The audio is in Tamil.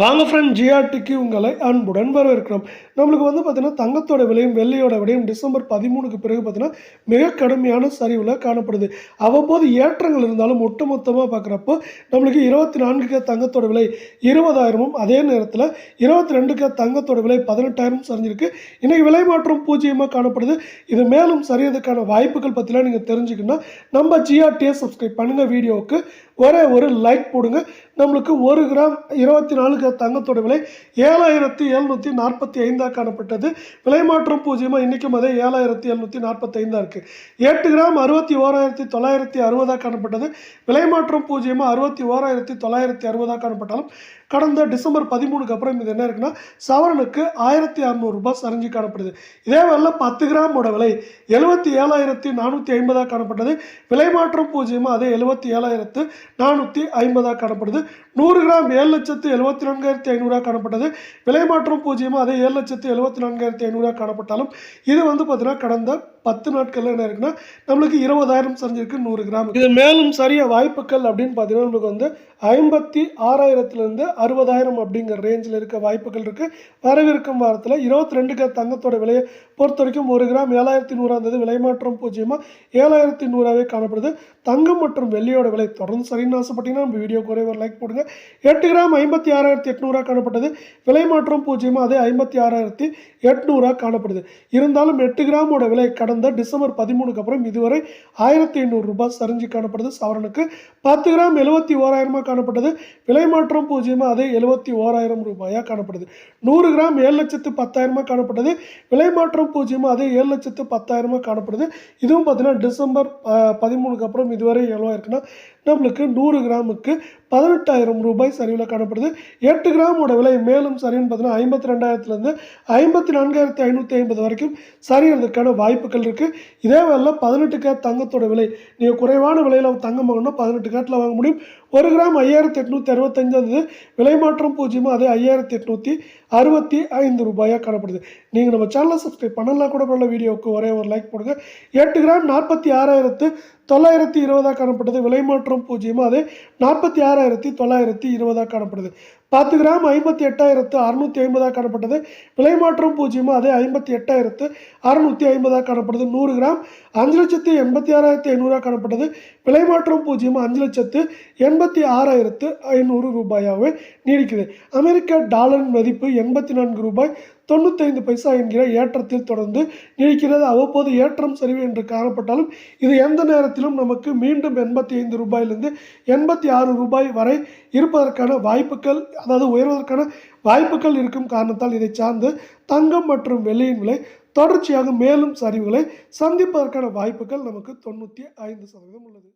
வாங்க ஃப்ரெண்ட் ஜிஆர்டிக்கு உங்களை அன்புடன் வரவேற்கிறோம். நம்மளுக்கு வந்து பார்த்தீங்கன்னா தங்கத்தோட விலையும் வெள்ளையோட விலையும் டிசம்பர் பதிமூணுக்கு பிறகு பார்த்தீங்கன்னா மிக கடுமையான சரிவில் காணப்படுது. அவ்வப்போது ஏற்றங்கள் இருந்தாலும் ஒட்டுமொத்தமாக பார்க்குறப்போ நம்மளுக்கு இருபத்தி நான்குக்கு தங்கத்தோட விலை இருபதாயிரமும் அதே நேரத்தில் இருபத்தி ரெண்டுக்கு தங்கத்தோட விலை பதினெட்டாயிரம் சரிஞ்சிருக்கு. இன்றைக்கி விலை மாற்றம் பூஜ்ஜியமாக காணப்படுது. இது மேலும் சரியதுக்கான வாய்ப்புகள் பற்றிலாம் நீங்கள் தெரிஞ்சுக்கணும்னா நம்ம ஜிஆர்டியை சப்ஸ்கிரைப் பண்ணுங்கள் வீடியோவுக்கு ஒரே ஒரு லைக் போடுங்க. நம்மளுக்கு ஒரு கிராம் இருபத்தி நாலு கிராம் தங்கத்தோட விலை ஏழாயிரத்தி எழுநூற்றி நாற்பத்தி ஐந்தாக காணப்பட்டது. விலை மாற்றம் பூஜ்ஜியமாக இன்றைக்கும் அதே ஏழாயிரத்தி எழுநூற்றி நாற்பத்தி ஐந்தாக இருக்குது எட்டு கிராம் அறுபத்தி ஓராயிரத்தி தொள்ளாயிரத்தி அறுபதாக காணப்பட்டது. விலை மாற்றம் பூஜ்ஜியமாக அறுபத்தி ஓராயிரத்தி தொள்ளாயிரத்தி அறுபதாக காணப்பட்டாலும் கடந்த டிசம்பர் பதிமூணுக்கு அப்புறம் இது என்ன இருக்குன்னா சவரனுக்கு ஆயிரத்தி அறநூறுபா சரிஞ்சு காணப்படுது. இதே வேலை பத்து கிராமோட விலை எழுபத்தி ஏழாயிரத்தி நானூற்றி ஐம்பதாக காணப்பட்டது. விலை மாற்றம் பூஜ்ஜியமாக அதே எழுபத்தி ஏழாயிரத்து நானூற்றி ஐம்பதாக காணப்படுது. நூறு கிராம் ஏழு லட்சத்து எழுபத்தி நான்காயிரத்தி ஐநூறுரூவா காணப்பட்டது. விலை மாற்றம் பூஜ்ஜியமாக அதே ஏழு லட்சத்து எழுபத்தி நான்காயிரத்தி ஐநூறுரூவா காணப்பட்டாலும் இது வந்து பார்த்தீங்கன்னா கடந்த பத்து நாட்கள்ல என்ன இருக்குன்னா நம்மளுக்கு இருபதாயிரம் சரிஞ்சிருக்கு நூறு கிராம். இது மேலும் சரிய வாய்ப்புகள் அப்படின்னு பார்த்தீங்கன்னா நம்மளுக்கு வந்து ஐம்பத்தி ஆறாயிரத்துலேருந்து அறுபதாயிரம் அப்படிங்கிற ரேஞ்சில் இருக்க வாய்ப்புகள் இருக்குது வரவிருக்கும் வாரத்தில் இருபத்தி ரெண்டு கிராம் தங்கத்தோட விலையை பொறுத்த வரைக்கும் ஒரு கிராம் ஏழாயிரத்தி நூறாக இருந்தது. விலை மாற்றம் பூஜ்ஜியமாக ஏழாயிரத்தி நூறாவே காணப்படுது. தங்கம் மற்றும் வெள்ளியோட விலை தொடர்ந்து சரின்னு ஆசைப்பட்டீங்கன்னா நம்ம வீடியோ குறைய லைக் போடுங்க. எட்டு கிராம் ஐம்பத்தி ஆறாயிரத்தி எட்நூறாக காணப்பட்டது. விலை மாற்றம் பூஜ்ஜியமாக அதே ஐம்பத்தி ஆறாயிரத்தி எட்நூறாக காணப்படுது. இருந்தாலும் எட்டு கிராமோட விலை கடந்த டிசம்பர் பதிமூணுக்கு அப்புறம் இதுவரை ஆயிரத்தி எண்ணூறு ரூபாய் சரிஞ்சு காணப்படுது. சவரனுக்கு பத்து கிராம் எழுபத்தி ஓராயிரமாக காணப்பட்டது. விலை மாற்றம் பூஜ்ஜியமாக அதே எழுபத்தி ஓராயிரம் ரூபாயாக காணப்படுது. நூறு கிராம் ஏழு லட்சத்து பத்தாயிரமாக காணப்பட்டது. விலை மாற்றம் பூஜ்ஜியமாக அதே ஏழு லட்சத்து பத்தாயிரமாக காணப்படுது. இதுவும் பார்த்தீங்கன்னா டிசம்பர் பதிமூணுக்கு அப்புறம் இதுவரை எவ்வளோ இருக்குன்னா நம்மளுக்கு நூறு கிராமுக்கு பதினெட்டாயிரம் ரூபாய் சரிவில் காணப்படுது. எட்டு கிராமோட விலை மேலும் சரின்னு பார்த்தீங்கன்னா ஐம்பத்தி ரெண்டாயிரத்துலேருந்து ஐம்பத்தி நான்காயிரத்தி ஐநூற்றி ஐம்பது வரைக்கும் சரியறதுக்கான வாய்ப்புகள் இருக்குது இதே வேலை பதினெட்டு கேட் தங்கத்தோட விலை நீங்கள் குறைவான விலையில் தங்கம் வாங்கணும்னா பதினெட்டு கேட்டில் வாங்க முடியும். ஒரு கிராம் ஐயாயிரத்தி எட்நூற்றி அறுபத்தஞ்சாவது விலை மாற்றம் பூஜ்ஜியமாக அதே ஐயாயிரத்தி எட்நூற்றி அறுபத்தி ஐந்து ரூபாயாக காணப்படுது. நீங்கள் நம்ம சேனலை சப்ஸ்கிரைப் பண்ணலாம் கூட பண்ணல வீடியோவுக்கு ஒரே ஒரு லைக் போடுங்க. எட்டு கிராம் நாற்பத்தி ஆறாயிரத்து தொள்ளாயிரத்தி இருபதாக காணப்பட்டது. விலை மாற்றம் பூஜ்ஜியமாக அது நாற்பத்தி ஆறாயிரத்தி தொள்ளாயிரத்தி இருபதாக காணப்படுது. பத்து கிராம் ஐம்பத்தி எட்டாயிரத்து அறுநூற்றி ஐம்பதாக காணப்பட்டது. விலை மாற்றம் பூஜ்ஜியமாக அதே ஐம்பத்தி எட்டாயிரத்து அறுநூற்றி ஐம்பதாக காணப்படுது. நூறு கிராம் அஞ்சு லட்சத்து எண்பத்தி ஆறாயிரத்தி ஐநூறாக காணப்பட்டது விலை மாற்றம் பூஜ்ஜியமாக அஞ்சு லட்சத்து எண்பத்தி ஆறாயிரத்து ஐநூறு ரூபாயாகவே நீடிக்குது. அமெரிக்க டாலரின் மதிப்பு எண்பத்தி நான்கு ரூபாய் தொண்ணூத்தைந்து பைசா என்கிற ஏற்றத்தில் தொடர்ந்து நீடிக்கிறது. அவ்வப்போது ஏற்றம் சரிவு என்று காணப்பட்டாலும் இது எந்த நேரத்திலும் நமக்கு மீண்டும் எண்பத்தி ஐந்து ரூபாயிலிருந்து எண்பத்தி ஆறு ரூபாய் வரை இருப்பதற்கான வாய்ப்புகள் அதாவது உயர்வதற்கான வாய்ப்புகள் இருக்கும் காரணத்தால் இதை சார்ந்து தங்கம் மற்றும் வெள்ளியின் விலை தொடர்ச்சியாக மேலும் சரிவுகளை சந்திப்பதற்கான வாய்ப்புகள் நமக்கு தொண்ணூற்றி ஐந்து சதவீதம் உள்ளது.